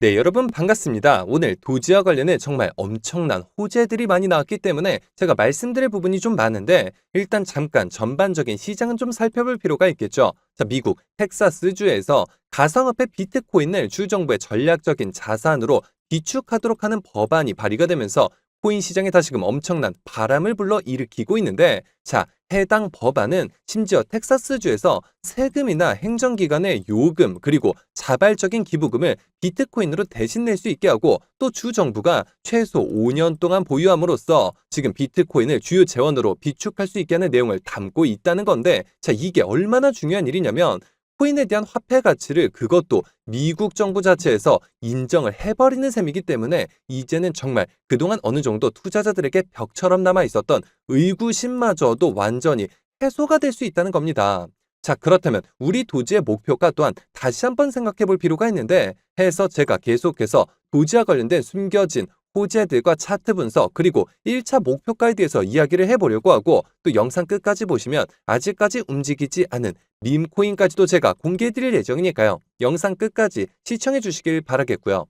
네, 여러분 반갑습니다. 오늘 도지와 관련해 정말 엄청난 호재들이 많이 나왔기 때문에 제가 말씀드릴 부분이 좀 많은데 일단 잠깐 전반적인 시장은 좀 살펴볼 필요가 있겠죠. 자, 미국 텍사스주에서 가상화폐 비트코인을 주정부의 전략적인 자산으로 비축하도록 하는 법안이 발의가 되면서 코인 시장에 다시금 엄청난 바람을 불러 일으키고 있는데 자, 해당 법안은 심지어 텍사스주에서 세금이나 행정기관의 요금 그리고 자발적인 기부금을 비트코인으로 대신 낼 수 있게 하고 또 주 정부가 최소 5년 동안 보유함으로써 지금 비트코인을 주요 재원으로 비축할 수 있게 하는 내용을 담고 있다는 건데 자 이게 얼마나 중요한 일이냐면 코인에 대한 화폐 가치를 그것도 미국 정부 자체에서 인정을 해버리는 셈이기 때문에 이제는 정말 그동안 어느 정도 투자자들에게 벽처럼 남아 있었던 의구심마저도 완전히 해소가 될 수 있다는 겁니다. 자, 그렇다면 우리 도지의 목표가 또한 다시 한번 생각해 볼 필요가 있는데 해서 제가 계속해서 도지와 관련된 숨겨진 호재들과 차트 분석 그리고 1차 목표가에 대해서 이야기를 해보려고 하고 또 영상 끝까지 보시면 아직까지 움직이지 않은 밈코인까지도 제가 공개해드릴 예정이니까요. 영상 끝까지 시청해 주시길 바라겠고요.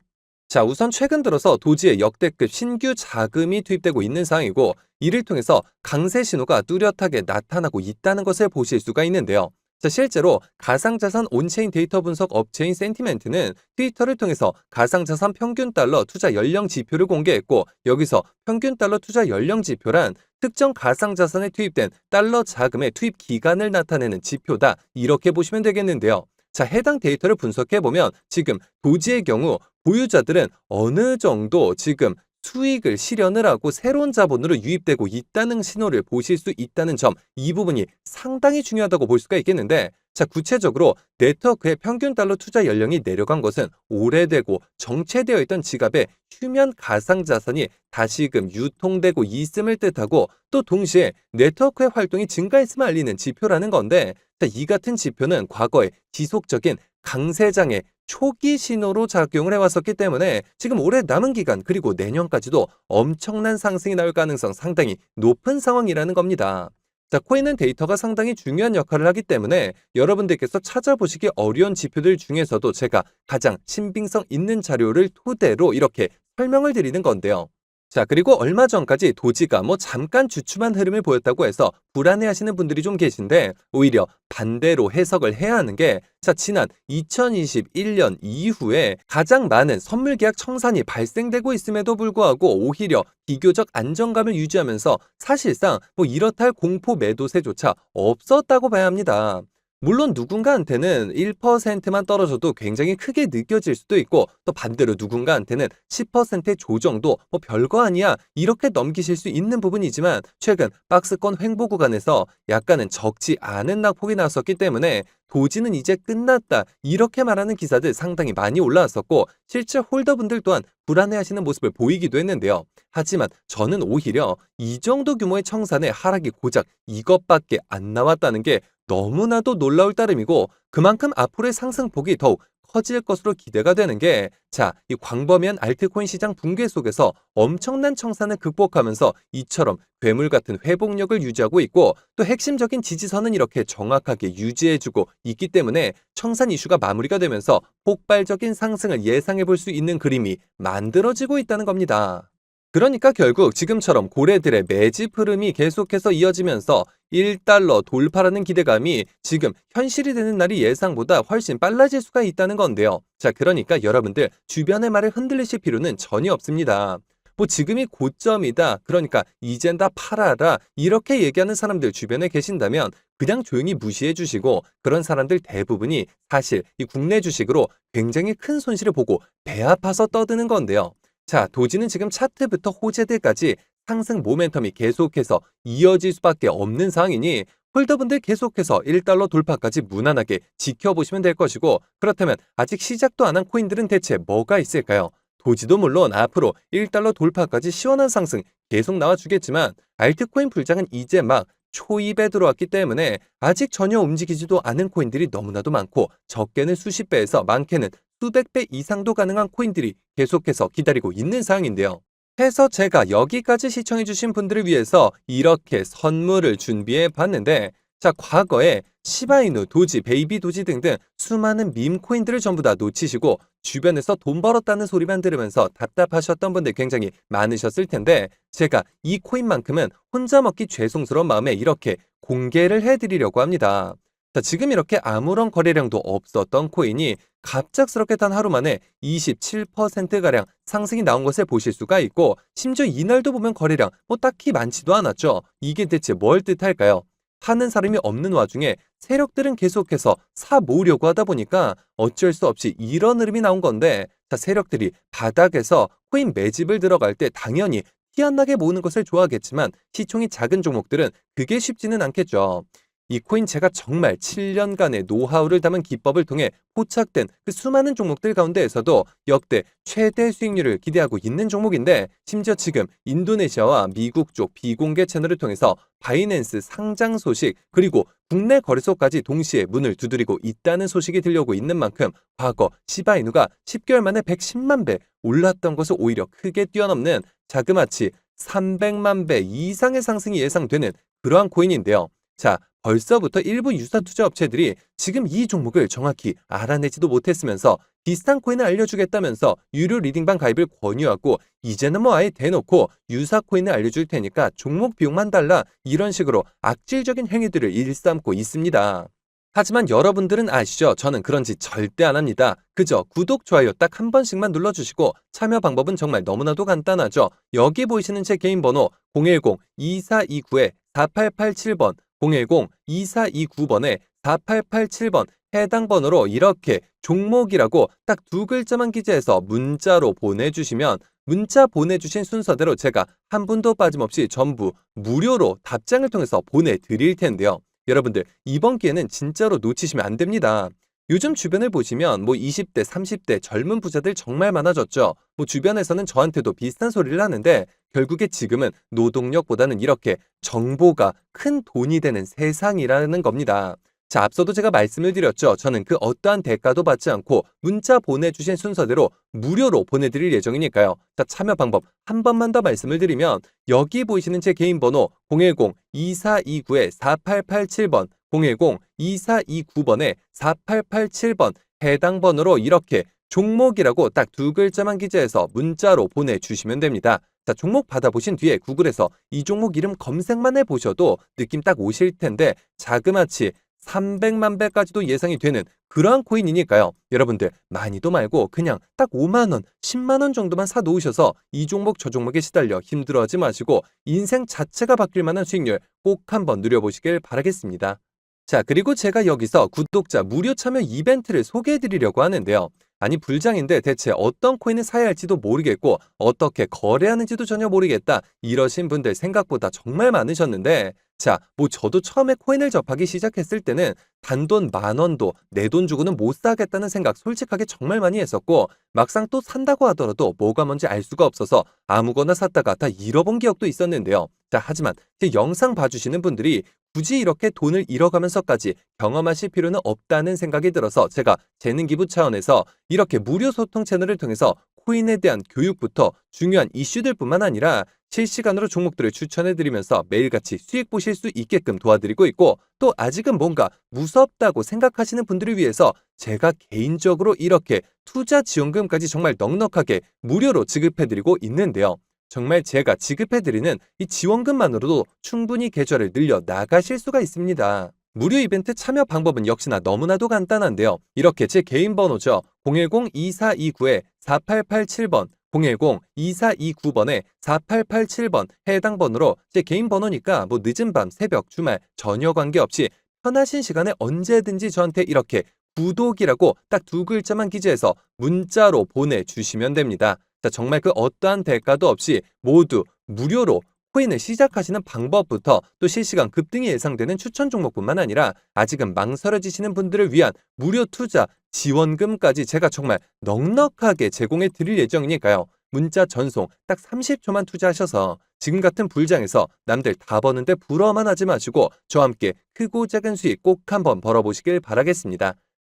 자, 우선 최근 들어서 도지에 역대급 신규 자금이 투입되고 있는 상황이고 이를 통해서 강세 신호가 뚜렷하게 나타나고 있다는 것을 보실 수가 있는데요. 자, 실제로 가상자산 온체인 데이터 분석 업체인 센티멘트는 트위터를 통해서 가상자산 평균 달러 투자 연령 지표를 공개했고 여기서 평균 달러 투자 연령 지표란 특정 가상자산에 투입된 달러 자금의 투입 기간을 나타내는 지표다 이렇게 보시면 되겠는데요. 자, 해당 데이터를 분석해 보면 지금 도지의 경우 보유자들은 어느 정도 지금 수익을 실현을 하고 새로운 자본으로 유입되고 있다는 신호를 보실 수 있다는 점, 이 부분이 상당히 중요하다고 볼 수가 있겠는데, 자, 구체적으로 네트워크의 평균 달러 투자 연령이 내려간 것은 오래되고 정체되어 있던 지갑에 휴면 가상 자산이 다시금 유통되고 있음을 뜻하고 또 동시에 네트워크의 활동이 증가했음을 알리는 지표라는 건데, 자, 이 같은 지표는 과거에 지속적인 강세장의 초기 신호로 작용을 해왔었기 때문에 지금 올해 남은 기간 그리고 내년까지도 엄청난 상승이 나올 가능성 상당히 높은 상황이라는 겁니다. 자, 코인은 데이터가 상당히 중요한 역할을 하기 때문에 여러분들께서 찾아보시기 어려운 지표들 중에서도 제가 가장 신빙성 있는 자료를 토대로 이렇게 설명을 드리는 건데요. 자, 그리고 얼마 전까지 도지가 뭐 잠깐 주춤한 흐름을 보였다고 해서 불안해 하시는 분들이 좀 계신데, 오히려 반대로 해석을 해야 하는 게, 자, 지난 2021년 이후에 가장 많은 선물 계약 청산이 발생되고 있음에도 불구하고 오히려 비교적 안정감을 유지하면서 사실상 뭐 이렇다 할 공포 매도세조차 없었다고 봐야 합니다. 물론 누군가한테는 1%만 떨어져도 굉장히 크게 느껴질 수도 있고 또 반대로 누군가한테는 10%의 조정도 뭐 별거 아니야 이렇게 넘기실 수 있는 부분이지만 최근 박스권 횡보 구간에서 약간은 적지 않은 낙폭이 나왔었기 때문에 도지는 이제 끝났다 이렇게 말하는 기사들 상당히 많이 올라왔었고 실제 홀더분들 또한 불안해하시는 모습을 보이기도 했는데요. 하지만 저는 오히려 이 정도 규모의 청산의 하락이 고작 이것밖에 안 나왔다는 게 너무나도 놀라울 따름이고 그만큼 앞으로의 상승폭이 더욱 커질 것으로 기대가 되는 게, 자, 이 광범위한 알트코인 시장 붕괴 속에서 엄청난 청산을 극복하면서 이처럼 괴물 같은 회복력을 유지하고 있고 또 핵심적인 지지선은 이렇게 정확하게 유지해주고 있기 때문에 청산 이슈가 마무리가 되면서 폭발적인 상승을 예상해 볼 수 있는 그림이 만들어지고 있다는 겁니다. 그러니까 결국 지금처럼 고래들의 매집 흐름이 계속해서 이어지면서 1달러 돌파라는 기대감이 지금 현실이 되는 날이 예상보다 훨씬 빨라질 수가 있다는 건데요. 자, 그러니까 여러분들 주변의 말을 흔들리실 필요는 전혀 없습니다. 뭐 지금이 고점이다. 그러니까 이젠 다 팔아라. 이렇게 얘기하는 사람들 주변에 계신다면 그냥 조용히 무시해 주시고 그런 사람들 대부분이 사실 이 국내 주식으로 굉장히 큰 손실을 보고 배 아파서 떠드는 건데요. 자, 도지는 지금 차트부터 호재들까지 상승 모멘텀이 계속해서 이어질 수밖에 없는 상황이니 홀더분들 계속해서 1달러 돌파까지 무난하게 지켜보시면 될 것이고 그렇다면 아직 시작도 안 한 코인들은 대체 뭐가 있을까요? 도지도 물론 앞으로 1달러 돌파까지 시원한 상승 계속 나와주겠지만 알트코인 불장은 이제 막 초입에 들어왔기 때문에 아직 전혀 움직이지도 않은 코인들이 너무나도 많고 적게는 수십 배에서 많게는 수백 배 이상도 가능한 코인들이 계속해서 기다리고 있는 상황인데요. 해서 제가 여기까지 시청해주신 분들을 위해서 이렇게 선물을 준비해 봤는데, 자, 과거에 시바이누, 도지, 베이비 도지 등등 수많은 밈 코인들을 전부 다 놓치시고 주변에서 돈 벌었다는 소리만 들으면서 답답하셨던 분들 굉장히 많으셨을 텐데 제가 이 코인만큼은 혼자 먹기 죄송스러운 마음에 이렇게 공개를 해드리려고 합니다. 자, 지금 이렇게 아무런 거래량도 없었던 코인이 갑작스럽게 단 하루 만에 27%가량 상승이 나온 것을 보실 수가 있고 심지어 이날도 보면 거래량 뭐 딱히 많지도 않았죠. 이게 대체 뭘 뜻할까요? 하는 사람이 없는 와중에 세력들은 계속해서 사 모으려고 하다 보니까 어쩔 수 없이 이런 흐름이 나온 건데 자 세력들이 바닥에서 코인 매집을 들어갈 때 당연히 티 안 나게 모으는 것을 좋아하겠지만 시총이 작은 종목들은 그게 쉽지는 않겠죠. 이 코인 제가 정말 7년간의 노하우를 담은 기법을 통해 포착된 그 수많은 종목들 가운데에서도 역대 최대 수익률을 기대하고 있는 종목인데 심지어 지금 인도네시아와 미국 쪽 비공개 채널을 통해서 바이낸스 상장 소식 그리고 국내 거래소까지 동시에 문을 두드리고 있다는 소식이 들려오고 있는 만큼 과거 시바이누가 10개월 만에 110만 배 올랐던 것을 오히려 크게 뛰어넘는 자그마치 300만 배 이상의 상승이 예상되는 그러한 코인인데요. 자, 벌써부터 일부 유사 투자 업체들이 지금 이 종목을 정확히 알아내지도 못했으면서 비슷한 코인을 알려주겠다면서 유료 리딩방 가입을 권유하고 이제는 뭐 아예 대놓고 유사 코인을 알려줄 테니까 종목 비용만 달라 이런 식으로 악질적인 행위들을 일삼고 있습니다. 하지만 여러분들은 아시죠? 저는 그런 짓 절대 안 합니다. 그저 구독, 좋아요 딱 한 번씩만 눌러주시고 참여 방법은 정말 너무나도 간단하죠. 여기 보이시는 제 개인 번호 010-2429-4887번 010-2429번에 4887번 해당 번호로 이렇게 종목이라고 딱 두 글자만 기재해서 문자로 보내주시면 문자 보내주신 순서대로 제가 한 분도 빠짐없이 전부 무료로 답장을 통해서 보내드릴 텐데요. 여러분들 이번 기회는 진짜로 놓치시면 안 됩니다. 요즘 주변을 보시면 뭐 20대, 30대 젊은 부자들 정말 많아졌죠. 뭐 주변에서는 저한테도 비슷한 소리를 하는데 결국에 지금은 노동력보다는 이렇게 정보가 큰 돈이 되는 세상이라는 겁니다. 자, 앞서도 제가 말씀을 드렸죠. 저는 그 어떠한 대가도 받지 않고 문자 보내주신 순서대로 무료로 보내드릴 예정이니까요. 자, 참여 방법 한 번만 더 말씀을 드리면 여기 보이시는 제 개인 번호 010-2429-4887번 010-2429번에 4887번 해당 번호로 이렇게 종목이라고 딱 두 글자만 기재해서 문자로 보내주시면 됩니다. 자, 종목 받아보신 뒤에 구글에서 이 종목 이름 검색만 해보셔도 느낌 딱 오실 텐데 자그마치 300만 배까지도 예상이 되는 그러한 코인이니까요. 여러분들 많이도 말고 그냥 딱 5만 원, 10만 원 정도만 사 놓으셔서 이 종목 저 종목에 시달려 힘들어하지 마시고 인생 자체가 바뀔 만한 수익률 꼭 한번 누려보시길 바라겠습니다. 자, 그리고 제가 여기서 구독자 무료 참여 이벤트를 소개해 드리려고 하는데요. 아니 불장인데 대체 어떤 코인을 사야 할지도 모르겠고 어떻게 거래하는지도 전혀 모르겠다 이러신 분들 생각보다 정말 많으셨는데 자, 뭐 저도 처음에 코인을 접하기 시작했을 때는 단돈 만 원도 내 돈 주고는 못 사겠다는 생각 솔직하게 정말 많이 했었고 막상 또 산다고 하더라도 뭐가 뭔지 알 수가 없어서 아무거나 샀다가 다 잃어본 기억도 있었는데요. 자, 하지만 제 영상 봐주시는 분들이 굳이 이렇게 돈을 잃어가면서까지 경험하실 필요는 없다는 생각이 들어서 제가 재능 기부 차원에서 이렇게 무료 소통 채널을 통해서 코인에 대한 교육부터 중요한 이슈들 뿐만 아니라 실시간으로 종목들을 추천해드리면서 매일같이 수익 보실 수 있게끔 도와드리고 있고 또 아직은 뭔가 무섭다고 생각하시는 분들을 위해서 제가 개인적으로 이렇게 투자 지원금까지 정말 넉넉하게 무료로 지급해드리고 있는데요. 정말 제가 지급해드리는 이 지원금만으로도 충분히 계좌를 늘려 나가실 수가 있습니다. 무료 이벤트 참여 방법은 역시나 너무나도 간단한데요. 이렇게 제 개인 번호죠. 010-2429-4887번 010-2429번에 4887번 해당 번호로 제 개인 번호니까 뭐 늦은 밤, 새벽, 주말 전혀 관계없이 편하신 시간에 언제든지 저한테 이렇게 구독이라고 딱 두 글자만 기재해서 문자로 보내주시면 됩니다. 자, 정말 그 어떠한 대가도 없이 모두 무료로 코인을 시작하시는 방법부터 또 실시간 급등이 예상되는 추천 종목뿐만 아니라 아직은 망설여지시는 분들을 위한 무료 투자 지원금까지 제가 정말 넉넉하게 제공해 드릴 예정이니까요. 문자 전송 딱 30초만 투자하셔서 지금 같은 불장에서 남들 다 버는데 부러워만 하지 마시고 저와 함께 크고 작은 수익 꼭 한번 벌어보시길 바라겠습니다.